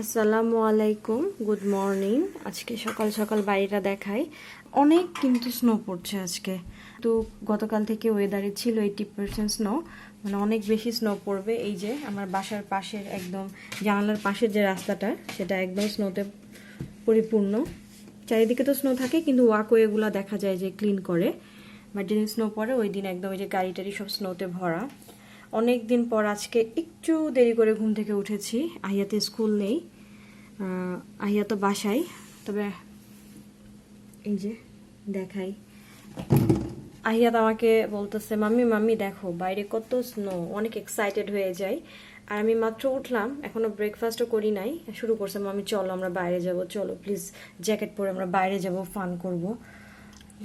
আসসালামু আলাইকুম, good morning. আজকে সকাল সকাল বাড়িটা দেখাই। অনেক কিন্তু স্নো পড়ছে আজকে। তো গতকাল থেকে ওয়েদারে ছিল এইটি পার্সেন্ট স্নো মানে অনেক বেশি স্নো পড়বে। এই যে আমার বাসার পাশের একদম জানালার পাশের যে রাস্তাটা, সেটা একদম স্নোতে পরিপূর্ণ। চারিদিকে তো স্নো থাকে, কিন্তু ওয়াকওয়েগুলো দেখা যায় যে ক্লিন করে। বাট যেদিন স্নো পড়ে, ওই দিন একদম ওই যে গাড়ি টাড়ি সব স্নোতে ভরা। অনেক দিন পর আজকে একটু দেরি করে ঘুম থেকে উঠেছি। আহিয়াতে স্কুল নেই। আহিয়া তো বাসায়। তবে এই যে দেখাই। আহিয়াত আমাকে বলতেছে, মাম্মি মাম্মি, দেখো, বাইরে কত স্নো অনেক এক্সাইটেড হয়ে যাই আর আমি মাত্র উঠলাম, এখনও ব্রেকফাস্টও করি নাই। শুরু করছে, মাম্মি, চলো, আমরা বাইরে যাব, চলো প্লিজ জ্যাকেট পরে আমরা বাইরে যাব ফান করব।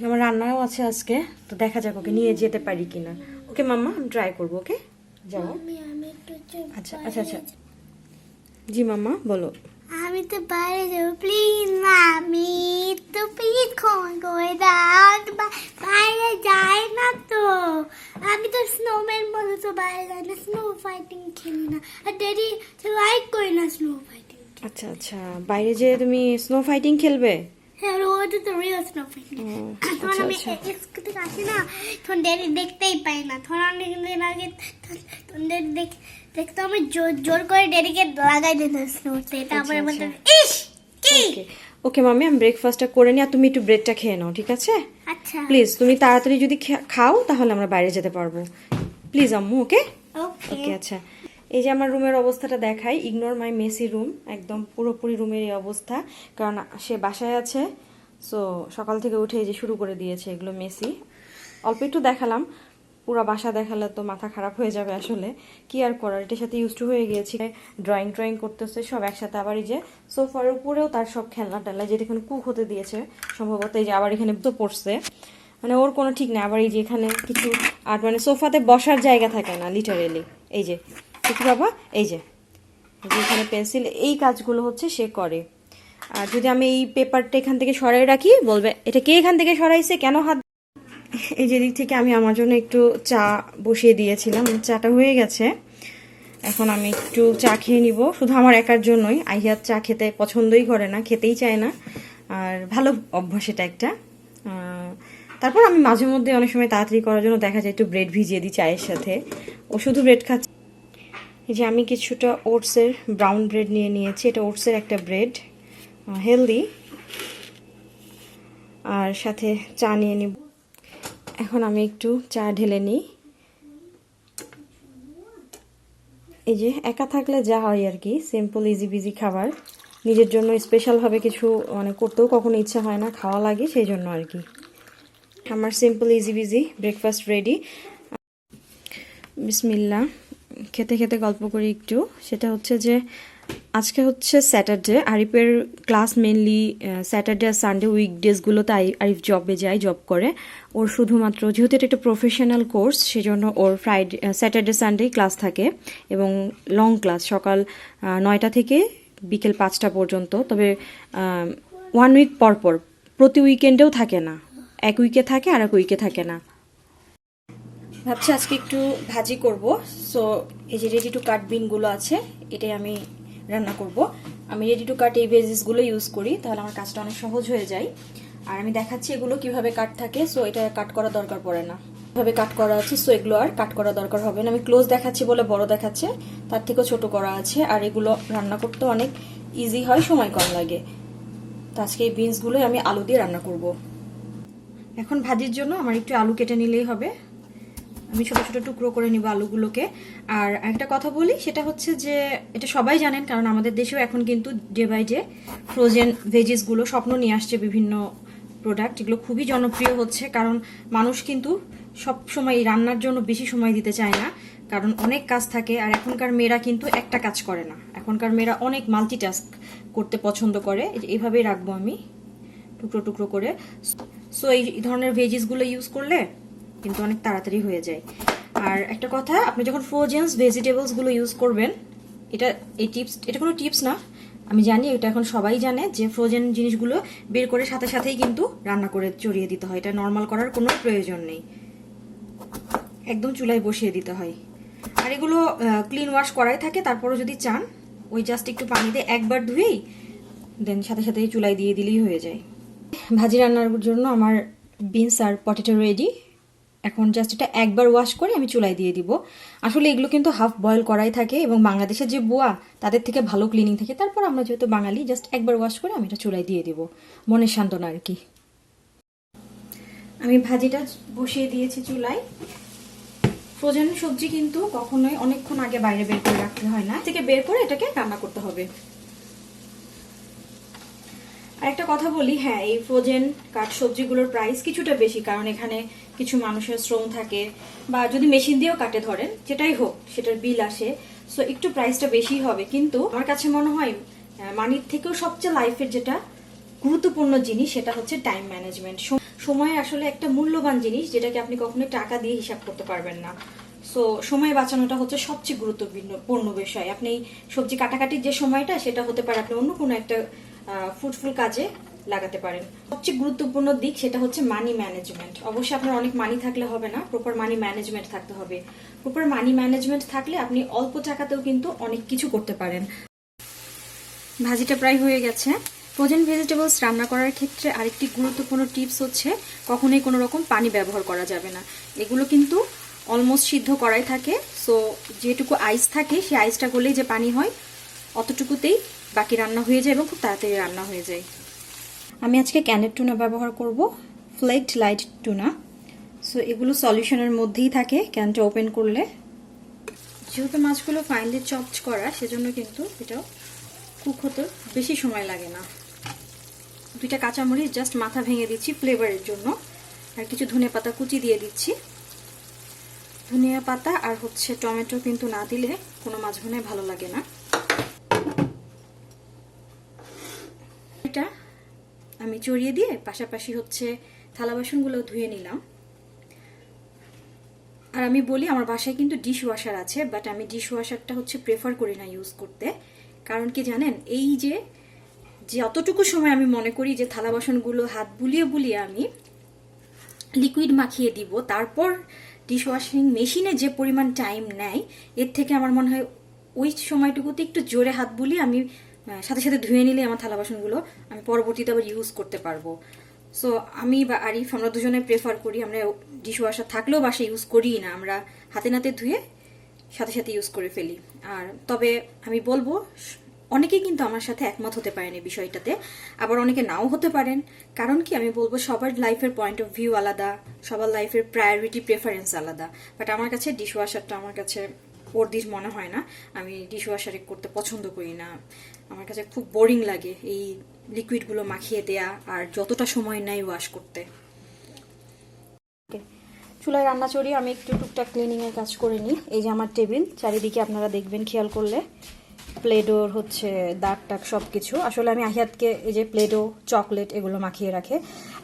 আমার রান্নাও আছে আজকে, তো দেখা যাক ওকে নিয়ে যেতে পারি কিনা। ওকে, মাম্মা, আমি ট্রাই করব, ওকে? আচ্ছা আচ্ছা আচ্ছা। জি মাম্মা বলো। আমি তো বাইরে যাব প্লিজ মামি তো প্লিজ ক্ষমা করে দাও। বাইরে যাই না তো। আমি তো স্নোম্যান বলে তো বাইরে যাই না স্নো ফাইটিং খেলি না। আর ড্যাডি লাইক করি না স্নো ফাইটিং আচ্ছা আচ্ছা। বাইরে যেয়ে তুমি স্নো ফাইটিং খেলবে? হ্যাঁ রোজ তো রিয়েল স্নো তখন আমি স্কুল থেকে আসি না তখন ড্যাডি দেখতেই পাই না তখন অনেক দিন আগে তখন দেখ দেখতো আমি জোর জোর করে লাগাই দিতাম স্নোতে তারপরে বলতাম। ইস কি ওকে মাম্মি আমি ব্রেকফাস্টটা করে নিই আর তুমি একটু ব্রেডটা খেয়ে নাও ঠিক আছে? আচ্ছা। প্লিজ তুমি তাড়াতাড়ি যদি খাও তাহলে আমরা বাইরে যেতে পারব। প্লিজ আম্মু ওকে ওকে ওকে আচ্ছা। এই যে আমার রুমের অবস্থাটা দেখাই ইগনোর মাই মেসি রুম একদম পুরোপুরি রুমের এই অবস্থা, কারণ সে বাসায় আছে সো সকাল থেকে উঠে এই যে শুরু করে দিয়েছে এগুলো মেসি অল্প একটু দেখালাম, পুরো বাসা দেখালে তো মাথা খারাপ হয়ে যাবে আসলে, কি আর করার, এটার সাথে ইউজ টু হয়ে গিয়েছি ড্রয়িং ড্রয়িং করতেছে, সব একসাথে আবার এই যে সোফার উপরেও তার সব খেলনা টেলনা যেটা এখানে কুক হতে দিয়েছে, সম্ভবত এই যে আবার এখানে তো পড়ছে। মানে ওর কোনো ঠিক না আবার এই যে এখানে কিছু, আর মানে সোফাতে বসার জায়গা থাকে না লিটারেলি এই যে দেখি বাবা? এই যে। এখানে পেন্সিল, এই কাজগুলো হচ্ছে সে করে। আর যদি আমি এই পেপারটা এখান থেকে সরাই রাখি, বলবে, এটা কে এখান থেকে সরাইছে? কেন হাত এই যে দিক থেকে আমি আমার জন্য একটু চা বসিয়ে দিয়েছিলাম। চাটা হয়ে গেছে। এখন আমি একটু চা খেয়ে নিব। শুধু আমার একার জন্যই। আহিয়াত চা খেতে পছন্দই করে না, খেতেই চায় না। আর ভালো অভ্যাস এটা একটা। তারপর আমি মাঝে মধ্যে অনেক সময় তাড়াতাড়ি করার জন্য দেখা যায় একটু ব্রেড ভিজিয়ে দিই চায়ের সাথে। ও শুধু ব্রেড খাচ্ছে। এই যে আমি কিছুটা ওটসের ব্রাউন ব্রেড নিয়ে নিয়েছি। এটা ওটসের একটা ব্রেড হেলদি। আর সাথে চা নিয়ে নিব। এখন আমি একটু চা ঢেলে নিই। এই যে একা থাকলে যা হয় আর কি সিম্পল ইজি বিজি খাবার। নিজের জন্য স্পেশালভাবে কিছু মানে করতেও কখনো ইচ্ছা হয় না, খাওয়া লাগে সেই জন্য আর কি। আমার simple easy busy breakfast ready বিসমিল্লা খেতে খেতে গল্প করি একটু। সেটা হচ্ছে যে, আজকে হচ্ছে স্যাটারডে আরিফের ক্লাস মেনলি স্যাটারডে আর সানডে উইকডেজগুলোতে আরিফ জবে যায় জব করে। ওর শুধুমাত্র, যেহেতু এটা একটা প্রফেশনাল কোর্স সেজন্য ওর ফ্রাইডে স্যাটারডে সানডে ক্লাস থাকে এবং লং ক্লাস সকাল নয়টা থেকে বিকেল পাঁচটা পর্যন্ত। তবে ওয়ান উইক পর পর, প্রতি উইকেন্ডেও থাকে না। এক উইকে থাকে আর এক উইকে থাকে না। ভাবছি আজকে একটু ভাজি করব। সো এই যে রেডি টু কাট বিনগুলো আছে, এটাই আমি রান্না করব। আমি রেডি টু কাট এই ভেজিসগুলো ইউজ করি, তাহলে আমার কাজটা অনেক সহজ হয়ে যায়। আর আমি দেখাচ্ছি এগুলো কীভাবে কাট থাকে সো এটা কাট করা দরকার পড়ে না। কীভাবে কাট করা আছে সো এগুলো আর কাট করা দরকার হবে না। আমি ক্লোজ দেখাচ্ছি বলে বড় দেখাচ্ছে, তার থেকেও ছোট করা আছে, আর এগুলো রান্না করতে অনেক ইজি হয়, সময় কম লাগে। তো আজকে এই বিনসগুলোই আমি আলু দিয়ে রান্না করব। এখন ভাজির জন্য আমার একটু আলু কেটে নিলেই হবে। আমি ছোট ছোট টুকরো করে নিব আলুগুলোকে। আর একটা কথা বলি, সেটা হচ্ছে যে এটা সবাই জানেন, কারণ আমাদের দেশেও এখন কিন্তু ডে বাই ডে ফ্রোজেন ভেজিসগুলো স্বপ্ন নিয়ে আসছে বিভিন্ন প্রোডাক্ট এগুলো খুবই জনপ্রিয় হচ্ছে, কারণ মানুষ কিন্তু সব সময় রান্নার জন্য বেশি সময় দিতে চায় না, কারণ অনেক কাজ থাকে, আর এখনকার মেয়েরা কিন্তু একটা কাজ করে না। এখনকার মেয়েরা অনেক মাল্টিটাস্ক করতে পছন্দ করে এইভাবেই রাখব আমি, টুকরো টুকরো করে। সো এই ধরনের ভেজিসগুলো ইউজ করলে কিন্তু অনেক তাড়াতাড়ি হয়ে যায়। আর একটা কথা, আপনি যখন ফ্রোজেন্স ভেজিটেবলসগুলো ইউজ করবেন, এটা, এই টিপস এটা কোনো টিপস না। আমি জানি এটা এখন সবাই জানে যে ফ্রোজেন জিনিসগুলো বের করে সাথে সাথেই কিন্তু রান্না করে চড়িয়ে দিতে হয়। এটা নর্মাল করার কোনো প্রয়োজন নেই। একদম চুলায় বসিয়ে দিতে হয়। আর এগুলো ক্লিন ওয়াশ করাই থাকে, তারপরও যদি চান, ওই জাস্ট একটু পানিতে একবার ধুয়েই দেন সাথে সাথে চুলায় দিয়ে দিলেই হয়ে যায়। ভাজি রান্নার জন্য আমার বিনস আর পটেটো রেডি এখন জাস্ট এটা একবার ওয়াশ করে আমি চুলায় দিয়ে দিব। আসলে এগুলো কিন্তু হাফ বয়েল করাই থাকে এবং বাংলাদেশের যে বুয়া, তাদের থেকে ভালো ক্লিনিং থাকে। তারপর আমরা যেহেতু বাঙালি জাস্ট একবার ওয়াশ করে আমি এটা চুলায় দিয়ে দিব। মনের সান্ত্বনা আর কি। আমি ভাজিটা বসিয়ে দিয়েছি চুলায়। ফ্রোজেন সবজি কিন্তু কখনোই অনেকক্ষণ আগে বাইরে বের করে রাখতে হয় না। থেকে বের করে এটাকে রান্না করতে হবে। আর একটা কথা বলি হ্যাঁ এই ফ্রোজেন কাঠ সবজিগুলোর প্রাইস কিছুটা বেশি, কারণ এখানে কিছু মানুষের শ্রম থাকে বা যদি মেশিন দিয়েও কাটে ধরেন, যেটাই হোক, সেটার বিল আসে সো একটু প্রাইসটা বেশি হবে। কিন্তু আমার কাছে মনে হয় মানির থেকেও সবচেয়ে লাইফের যেটা গুরুত্বপূর্ণ জিনিস, সেটা হচ্ছে টাইম ম্যানেজমেন্ট সময় আসলে একটা মূল্যবান জিনিস, যেটাকে আপনি কখনো টাকা দিয়ে হিসাব করতে পারবেন না। সো সময় বাঁচানোটা হচ্ছে সবচেয়ে গুরুত্বপূর্ণ বিষয়। আপনি সবজি কাটাকাটির যে সময়টা, সেটা হতে পারে আপনি অন্য কোনো একটা ফ্রুটফুল কাজে লাগাতে পারেন। সবচেয়ে গুরুত্বপূর্ণ দিক সেটা হচ্ছে মানি ম্যানেজমেন্ট অবশ্যই আপনার অনেক মানি থাকলে হবে না প্রপার মানি ম্যানেজমেন্ট থাকতে হবে। প্রপার মানি ম্যানেজমেন্ট থাকলে আপনি অল্প টাকাতেও কিন্তু অনেক কিছু করতে পারেন। ভাজিটা প্রায় হয়ে গেছে। ফ্রোজেন ভেজিটেবলস রান্না করার ক্ষেত্রে আরেকটি গুরুত্বপূর্ণ টিপস হচ্ছে, কখনোই কোনো রকম পানি ব্যবহার করা যাবে না। এগুলো কিন্তু অলমোস্ট সিদ্ধ করাই থাকে। সো যেটুকু আইস থাকে, সেই আইসটা করলেই যে পানি হয় অতটুকুতেই বাকি রান্না হয়ে যায় এবং খুব তাড়াতাড়ি রান্না হয়ে যায়। আমি আজকে ক্যানেট টুনা ব্যবহার করব ফ্লেক্ট লাইট টুনা সো এগুলো সলিউশনের মধ্যেই থাকে ক্যানটা ওপেন করলে। যেহেতু মাছগুলো ফাইনলি চপড করা, সেজন্য কিন্তু এটাও কুক হতে বেশি সময় লাগে না। দুইটা কাঁচামরিচ জাস্ট মাথা ভেঙে দিচ্ছি ফ্লেভারের জন্য। আর কিছু ধনে পাতা কুচি দিয়ে দিচ্ছি। ধনিয়া পাতা আর হচ্ছে টমেটো কিন্তু না দিলে কোনো মাছ ভুনে ভালো লাগে না। এটা আমি চড়িয়ে দিয়ে পাশাপাশি হচ্ছে থালা বাসনগুলো ধুয়ে নিলাম। আর আমি বলি আমার বাসায় কিন্তু ডিশ ওয়াশার আছে বাট আমি ডিশ ওয়াশারটা হচ্ছে প্রেফার করি না ইউজ করতে। কারণ কি জানেন, এই যে যতটুকু সময় আমি মনে করি যে থালা বাসনগুলো হাত বুলিয়ে বুলিয়ে আমি লিকুইড মাখিয়ে দিব, তারপর ডিশ ওয়াশিং মেশিনে যে পরিমাণ টাইম নেয়, এর থেকে আমার মনে হয় ওই সময়টুকুতে একটু জোরে হাত বুলিয়ে আমি সাথে সাথে ধুয়ে নিলে আমার থালা বাসনগুলো আমি পরবর্তীতে আবার ইউজ করতে পারব। সো আমি বা আরিফ আমরা দুজনে প্রেফার করি, আমরা ডিশ ওয়াশার থাকলেও বাসে ইউজ করি না, আমরা হাতে নাতে ধুয়ে সাথে সাথে ইউজ করে ফেলি। আর তবে আমি বলব, অনেকেই কিন্তু আমার সাথে একমত হতে পারেন এই বিষয়টাতে, আবার অনেকে নাও হতে পারেন। কারণ কি? আমি বলব, সবার লাইফের পয়েন্ট অফ ভিউ আলাদা, সবার লাইফের প্রায়োরিটি প্রেফারেন্স আলাদা। বাট আমার কাছে ডিশ ওয়াশারটা আমার কাছে ওরদির মনে হয় না। আমি ডিশ ওয়াশারে করতে পছন্দ করি না। আমার কাছে খুব বোরিং লাগে এই লিকুইডগুলো মাখিয়ে দেয়া আর যতটা সময় নেয় ওয়াশ করতে। চুলায় রান্না চড়িয়ে আমি একটু টুকটাক ক্লিনিংয়ের কাজ করে নিই। এই যে আমার টেবিল, চারিদিকে আপনারা দেখবেন, খেয়াল করলে। প্লেডোর হচ্ছে দাগ টাক সব কিছু আসলে আমি আহিয়াতকে এই যে প্লেডো চকলেট এগুলো মাখিয়ে রাখে।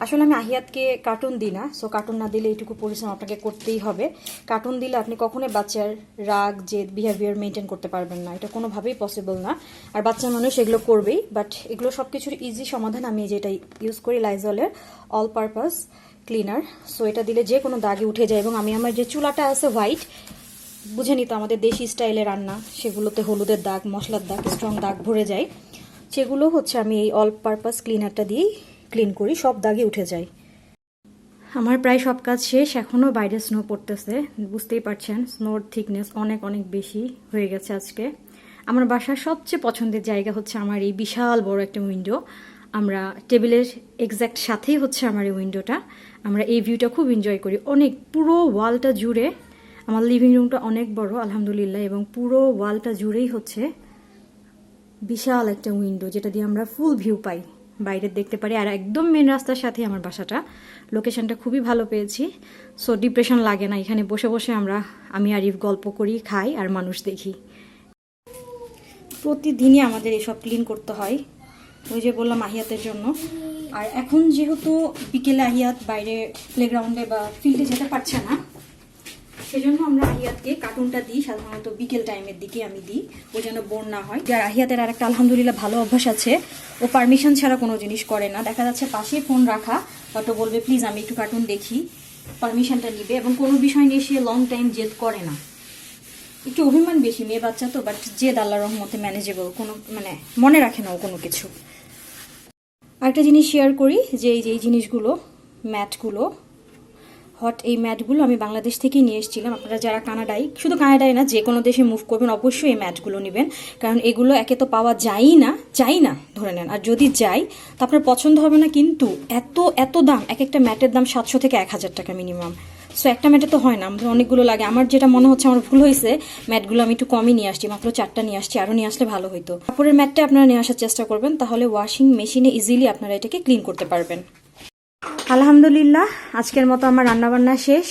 আসলে আমি আহিয়াতকে কার্টুন দিই না সো কার্টুন না দিলে এইটুকু পরিশ্রম আপনাকে করতেই হবে। কার্টুন দিলে আপনি কখনোই বাচ্চার রাগ, জেদ বিহেভিয়ার মেনটেন করতে পারবেন না। এটা কোনোভাবেই পসিবল না। আর বাচ্চা মানুষ এগুলো করবেই বাট এগুলো সব কিছুর ইজি সমাধান আমি যেটা ইউজ করি লাইজলের অল পারপাস ক্লিনার সো এটা দিলে যে কোনো দাগে উঠে যায় এবং আমি আমার যে চুলাটা আছে হোয়াইট বুঝে নিত আমাদের দেশি স্টাইলে রান্না। সেগুলোতে হলুদের দাগ, মশলার দাগ স্ট্রং দাগ ভরে যায়। সেগুলো হচ্ছে আমি এই অল পারপাস ক্লিনারটা দিয়েই ক্লিন করি, সব দাগে উঠে যায়। আমার প্রায় সব কাজ শেষ, এখনও বাইরে স্নো পড়তেছে, বুঝতেই পারছেন স্নোর থিকনেস অনেক অনেক বেশি হয়ে গেছে আজকে। আমার বাসার সবচেয়ে পছন্দের জায়গা হচ্ছে আমার এই বিশাল বড় একটা উইন্ডো আমরা টেবিলের এক্স্যাক্ট সাথেই হচ্ছে আমার এই উইন্ডোটা আমরা এই ভিউটা খুব এনজয় করি। অনেক পুরো ওয়ালটা জুড়ে আমার লিভিং রুমটা অনেক বড়, আলহামদুলিল্লাহ, এবং পুরো ওয়ালটা জুড়েই হচ্ছে বিশাল একটা উইন্ডো যেটা দিয়ে আমরা ফুল ভিউ পাই। বাইরের দেখতে পারি, আর একদম মেন রাস্তার সাথে আমার বাসাটা। লোকেশনটা খুবই ভালো পেয়েছি সো ডিপ্রেশন লাগে না, এখানে বসে বসে আমরা, আমি আরিফ গল্প করি, খাই আর মানুষ দেখি। প্রতিদিনই আমাদের এসব ক্লিন করতে হয়, ওই যে বললাম আহিয়াতের জন্য। আর এখন যেহেতু বিকেলে আহিয়াত বাইরে প্লেগ্রাউন্ডে বা ফিল্ডে যেতে পারছে না সেজন্য আমরা আহিয়াতকে কার্টুনটা দিই, সাধারণত বিকেল টাইমের দিকে আমি দিই, ও যেন বোর না হয়। যার আহিয়াতের আর একটা আলহামদুলিল্লাহ ভালো অভ্যাস আছে, ও পারমিশন ছাড়া কোনো জিনিস করে না। দেখা যাচ্ছে পাশে ফোন রাখা, হয়তো বলবে প্লিজ আমি একটু কার্টুন দেখি। পারমিশনটা নিবে এবং কোনো বিষয় নিয়ে সে লং টাইম জেদ করে না। একটু অভিমান বেশি, মেয়ে বাচ্চা তো বাট যে আল্লাহ রহমতে ম্যানেজেবল কোনো মানে মনে রাখে না ও কোনো কিছু। আরেকটা জিনিস শেয়ার করি, যে এই যে এই জিনিসগুলো, ম্যাটগুলো হট এই ম্যাটগুলো আমি বাংলাদেশ থেকেই নিয়ে এসেছিলাম। আপনারা যারা কানাডায়, শুধু কানাডায় না, যে কোনো দেশে মুভ করবেন, অবশ্যই এই ম্যাটগুলো নেবেন। কারণ এগুলো একে তো পাওয়া যায়ই না যাই না ধরে নেন। আর যদি যাই, তো আপনার পছন্দ হবে না, কিন্তু এত এত দাম এক একটা ম্যাটের দাম সাতশো থেকে এক হাজার টাকা মিনিমাম সো একটা ম্যাটে তো হয় না, আমাদের অনেকগুলো লাগে। আমার যেটা মনে হচ্ছে, আমার ভুল হয়েছে, ম্যাটগুলো আমি একটু কমই নিয়ে আসছি, মাত্র চারটা নিয়ে আসছি, আরও নিয়ে আসলে ভালো হতো কাপড়ের ম্যাটটা আপনারা নিয়ে আসার চেষ্টা করবেন, তাহলে ওয়াশিং মেশিনে ইজিলি আপনারা এটাকে ক্লিন করতে পারবেন। আলহামদুলিল্লাহ, আজকের মতো আমার রান্নাবান্না শেষ।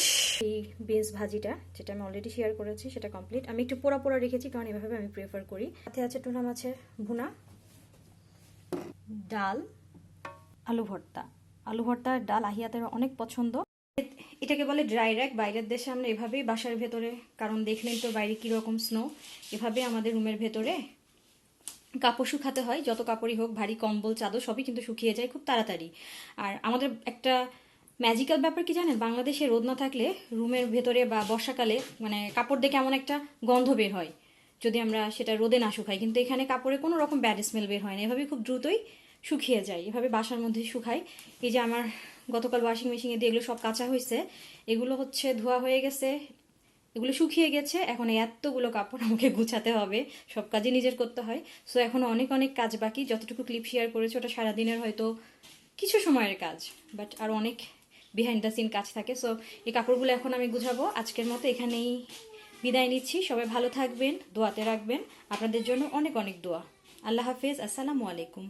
এই বেস ভাজিটা, যেটা আমি অলরেডি শেয়ার করেছি, সেটা কমপ্লিট আমি একটু পোড়া পোড়া রেখেছি, কারণ এভাবে আমি প্রেফার করি। সাথে আছে টুনা মাছের ভুনা, ডাল, আলু ভর্তা। আলু ভর্তা, ডাল আহিয়াতের অনেক পছন্দ। এটাকে বলে ড্রাই র্যাক বাইরের দেশে আমরা এভাবেই বাসার ভেতরে, কারণ দেখলেন তো বাইরে কীরকম স্নো এভাবে আমাদের রুমের ভেতরে কাপড় শুকাতে হয়, যত কাপড়ই হোক, ভারী, কম্বল, চাদর, সবই কিন্তু শুকিয়ে যায় খুব তাড়াতাড়ি। আর আমাদের একটা ম্যাজিক্যাল ব্যাপার কি জানেন? বাংলাদেশে রোদ না থাকলে রুমের ভেতরে বা বর্ষাকালে মানে কাপড় দেখে এমন একটা গন্ধ বের হয়, যদি আমরা সেটা রোদে না শুকাই। কিন্তু এখানে কাপড়ে কোনো রকম ব্যাড স্মেল বের হয় না। এভাবে খুব দ্রুতই শুকিয়ে যায়। এভাবে বাসার মধ্যে শুকাই। এই যে আমার গতকাল ওয়াশিং মেশিনে দিয়ে এগুলো সব কাঁচা হয়েছে এগুলো হচ্ছে ধোয়া হয়ে গেছে এগুলো শুকিয়ে গেছে, এখন এতগুলো কাপড় আমাকে গুছাতে হবে, সব কাজই নিজের করতে হয়। সো এখন অনেক অনেক কাজ বাকি, যতটুকু ক্লিপ শেয়ার করেছে ওটা সারাদিনের হয়তো কিছু সময়ের কাজ বাট আর অনেক বিহাইন্ড দ্য সিন কাজ থাকে। সো এই কাপড়গুলো এখন আমি গুছাবো, আজকের মতো এখানেই বিদায় নিচ্ছি। সবাই ভালো থাকবেন, দোয়াতে রাখবেন। আপনাদের জন্য অনেক অনেক দোয়া। আল্লাহ হাফেজ, আসসালামু আলাইকুম।